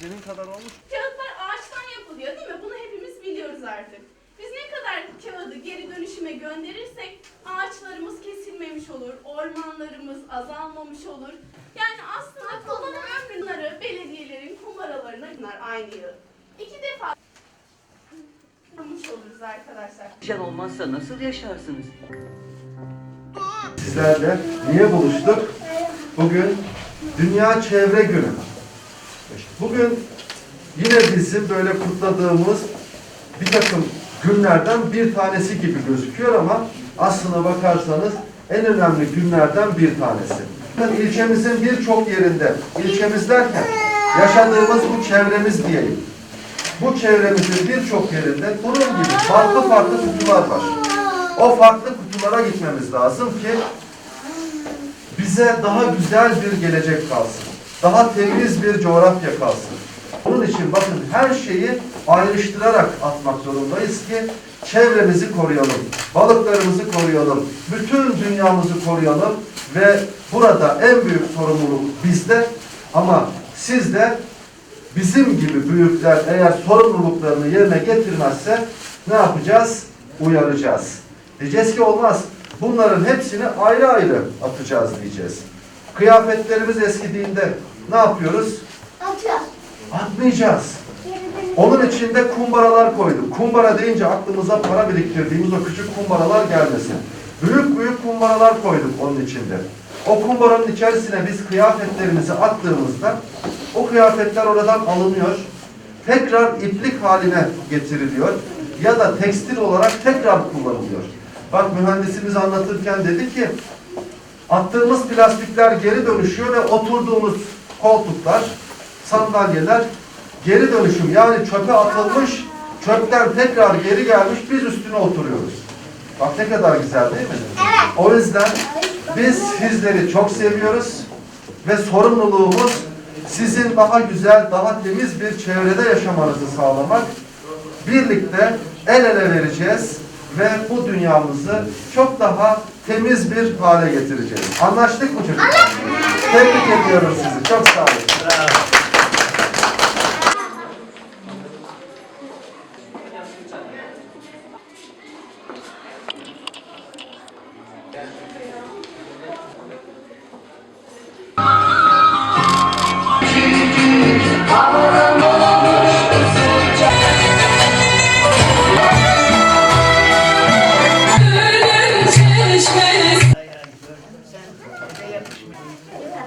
Senin kadar olmuş. Kağıtlar ağaçtan yapılıyor değil mi? Bunu hepimiz biliyoruz artık. Biz ne kadar kağıdı geri dönüşüme gönderirsek ağaçlarımız kesilmemiş olur, ormanlarımız azalmamış olur. Yani aslında kullanım ömrünleri belediyelerin kumbaralarına bunlar aynı yıl. İki defa kurmuş oluruz arkadaşlar. Yaşam olmazsa nasıl yaşarsınız? Sizlerle niye buluştuk? Bugün Dünya Çevre Günü. Bugün yine bizim böyle kutladığımız bir takım günlerden bir tanesi gibi gözüküyor ama aslına bakarsanız en önemli günlerden bir tanesi. İlçemizin birçok yerinde, ilçemiz derken yaşadığımız bu çevremiz diyelim. Bu çevremizin birçok yerinde bunun gibi farklı farklı kutular var. O farklı kutulara gitmemiz lazım ki bize daha güzel bir gelecek kalsın. Daha temiz bir coğrafya kalsın. Bunun için bakın her şeyi ayrıştırarak atmak zorundayız ki çevremizi koruyalım, balıklarımızı koruyalım, bütün dünyamızı koruyalım ve burada en büyük sorumluluk bizde ama siz de bizim gibi büyükler eğer sorumluluklarını yerine getirmezse ne yapacağız? Uyaracağız. Diyeceğiz ki olmaz. Bunların hepsini ayrı ayrı atacağız diyeceğiz. Kıyafetlerimiz eskidiğinde ne yapıyoruz? Atıyor. Atmayacağız. Onun içinde kumbaralar koyduk. Kumbara deyince aklımıza para biriktirdiğimiz o küçük kumbaralar gelmesin. Büyük büyük kumbaralar koyduk onun içinde. O kumbaranın içerisine biz kıyafetlerimizi attığımızda o kıyafetler oradan alınıyor. Tekrar iplik haline getiriliyor. Ya da tekstil olarak tekrar kullanılıyor. Bak mühendisimiz anlatırken dedi ki attığımız plastikler geri dönüşüyor ve oturduğumuz koltuklar, sandalyeler geri dönüşüm yani çöpe atılmış, çöpten tekrar geri gelmiş biz üstüne oturuyoruz. Bak ne kadar güzel değil mi? O yüzden biz sizleri çok seviyoruz ve sorumluluğumuz sizin daha güzel, daha temiz bir çevrede yaşamanızı sağlamak. Birlikte el ele vereceğiz ve bu dünyamızı çok daha temiz bir hale getireceğiz. Anlaştık mı çocuklar? Tebrik ediyorum sizi. Çok sağ olun.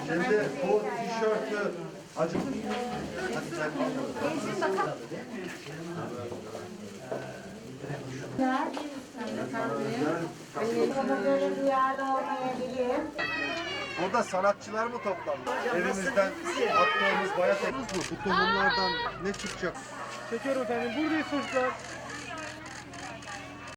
Şimdi bu tişörtü acı... Böyle rüyada olmayabilir. Burada sanatçılar mı toplandı? Elimizden attığımız bayat ekmek bu. Bu tohumlardan ne çıkacak? Çekiyorum efendim. Buradayız çocuklar.